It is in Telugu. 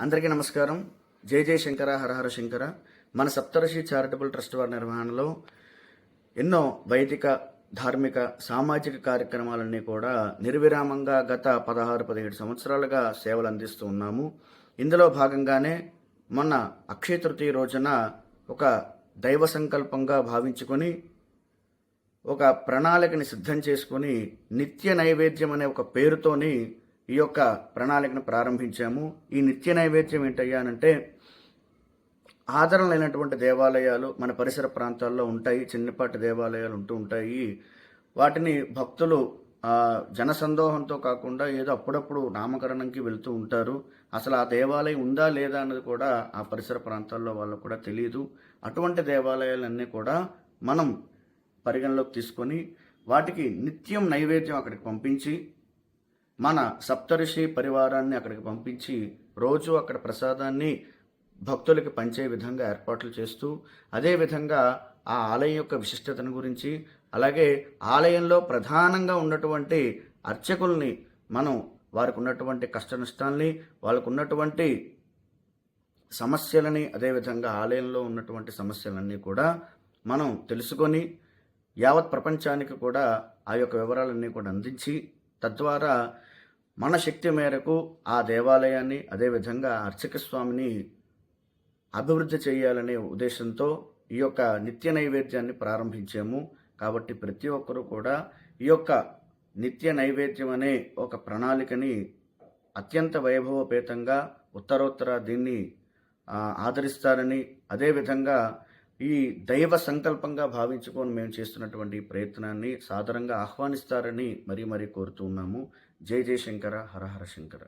అందరికీ నమస్కారం. జై జయ శంకర హరహర శంకర. మన సప్తర్షి చారిటబుల్ ట్రస్ట్ వారి నిర్వహణలో ఎన్నో వైదిక ధార్మిక సామాజిక కార్యక్రమాలన్నీ కూడా నిర్విరామంగా గత పదహారు పదిహేడు సంవత్సరాలుగా సేవలు అందిస్తూ ఉన్నాము. ఇందులో భాగంగానే మొన్న అక్షయ తృతీయ రోజున ఒక దైవ సంకల్పంగా భావించుకొని ఒక ప్రణాళికని సిద్ధం చేసుకొని నిత్య నైవేద్యం అనే ఒక పేరుతోని ఈ యొక్క ప్రణాళికను ప్రారంభించాము. ఈ నిత్య నైవేద్యం ఏంటయ్యా అంటే ఆదరణ లేనటువంటి దేవాలయాలు మన పరిసర ప్రాంతాల్లో ఉంటాయి చిన్నపాటి దేవాలయాలు ఉంటూ ఉంటాయి. వాటిని భక్తులు జనసందోహంతో కాకుండా ఏదో అప్పుడప్పుడు నామకరణంకి వెళ్తూ ఉంటారు. అసలు ఆ దేవాలయం ఉందా లేదా అన్నది కూడా ఆ పరిసర ప్రాంతాల్లో వాళ్ళకు కూడా తెలియదు అటువంటి దేవాలయాలన్నీ కూడా మనం పరిగణలోకి తీసుకొని వాటికి నిత్యం నైవేద్యం అక్కడికి పంపించి మన సప్తఋషి పరివారాన్ని అక్కడికి పంపించి రోజు అక్కడ ప్రసాదాన్ని భక్తులకి పంచే విధంగా ఏర్పాట్లు చేస్తూ అదేవిధంగా ఆ ఆలయం యొక్క విశిష్టతను గురించి అలాగే ఆలయంలో ప్రధానంగా ఉన్నటువంటి అర్చకుల్ని మనం వారికి ఉన్నటువంటి కష్ట నష్టాల్ని వాళ్ళకు ఉన్నటువంటి సమస్యలని అదేవిధంగా ఆలయంలో ఉన్నటువంటి సమస్యలన్నీ కూడా మనం తెలుసుకొని యావత్ ప్రపంచానికి కూడా ఆ యొక్క వివరాలన్నీ కూడా అందించి తద్వారా మన శక్తి మేరకు ఆ దేవాలయాన్ని అదేవిధంగా అర్చక స్వామిని అభివృద్ధి చేయాలనే ఉద్దేశంతో ఈ యొక్క నిత్య నైవేద్యాన్ని ప్రారంభించాము. కాబట్టి ప్రతి ఒక్కరూ కూడా ఈ యొక్క నిత్య నైవేద్యం అనే ఒక ప్రణాళికని అత్యంత వైభవపేతంగా ఉత్తరోత్తర దీన్ని ఆదరిస్తారని అదేవిధంగా ఈ దైవ సంకల్పంగా భావించుకొని మేము చేస్తున్నటువంటి ప్రయత్నాన్ని సాదరంగా ఆహ్వానిస్తారని మరీ మరీ కోరుతున్నాము ఉన్నాము జై జై శంకర హర హర శంకర